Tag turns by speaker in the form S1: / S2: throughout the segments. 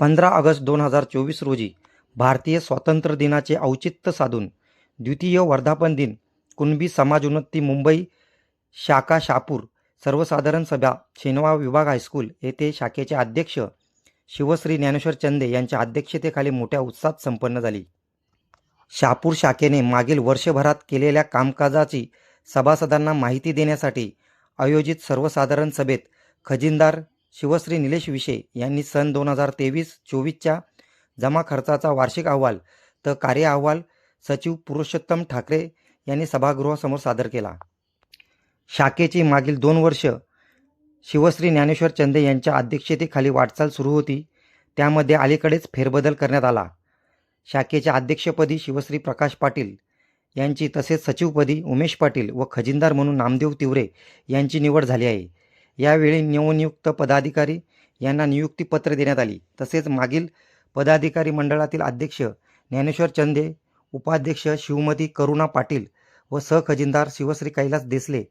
S1: पंधरा ऑगस्ट दोन हजार चोवीस रोजी भारतीय स्वातंत्र्य दिनाचे औचित्य साधून द्वितीय वर्धापन दिन कुणबी समाजोन्नती मुंबई शाखा शापूर सर्वसाधारण सभा शेनवा विभाग हायस्कूल येथे शाखेचे अध्यक्ष शिवश्री ज्ञानेश्वर चंदे यांच्या अध्यक्षतेखाली मोठ्या उत्साहात संपन्न झाली. शापूर शाखेने मागील वर्षभरात केलेल्या कामकाजाची सभासदांना माहिती देण्यासाठी आयोजित सर्वसाधारण सभेत खजिनदार शिवश्री निलेश विशे यांनी सन दोन हजार तेवीस चोवीसच्या जमा खर्चाचा वार्षिक अहवाल तर कार्य अहवाल सचिव पुरुषोत्तम ठाकरे यांनी सभागृहासमोर सादर केला. शाखेची मागील दोन वर्ष शिवश्री ज्ञानेश्वर चंदे यांच्या अध्यक्षतेखाली वाटचाल सुरू होती. त्यामध्ये अलीकडेच फेरबदल करण्यात आला. शाखेच्या अध्यक्षपदी शिवश्री प्रकाश पाटील यांची तसेच सचिवपदी उमेश पाटील व खजिनदार म्हणून नामदेव तिवरे यांची निवड झाली आहे. यावेळी नवनियुक्त पदाधिकारी यांना नियुक्तीपत्र देण्यात आली. तसेच मागील पदाधिकारी मंडळातील अध्यक्ष ज्ञानेश्वर चंदे उपाध्यक्ष शिवमती करुणा पाटील व सहखजिनदार शिवश्री कैलास देसले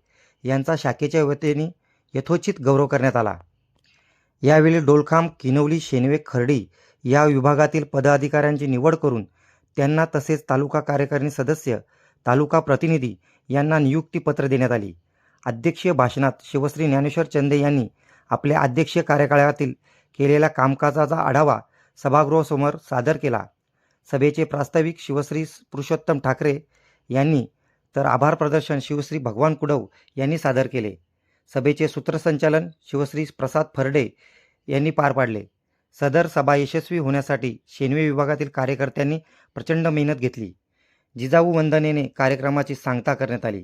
S1: यांचा शाखेच्या वतीने यथोचित गौरव करण्यात आला. यावेळी डोलखाम किनवली शेनवे खर्डी या विभागातील पदाधिकाऱ्यांची निवड करून त्यांना तसेच तालुका कार्यकारिणी सदस्य तालुका प्रतिनिधी यांना नियुक्तीपत्र देण्यात आली. अध्यक्षीय भाषणात शिवश्री ज्ञानेश्वर चंदे यांनी आपल्या अध्यक्षीय कार्यकाळातील केलेल्या कामकाजाचा आढावा सभागृहासमोर सादर केला. सभेचे प्रास्ताविक शिवश्री पुरुषोत्तम ठाकरे यांनी तर आभार प्रदर्शन शिवश्री भगवान कुडव यांनी सादर केले. सभेचे सूत्रसंचालन शिवश्री प्रसाद फरडे यांनी पार पाडले. सदर सभा यशस्वी होण्यासाठी शेनवे विभागातील कार्यकर्त्यांनी प्रचंड मेहनत घेतली. जिजाऊ वंदनेने कार्यक्रमाची सांगता करण्यात आली.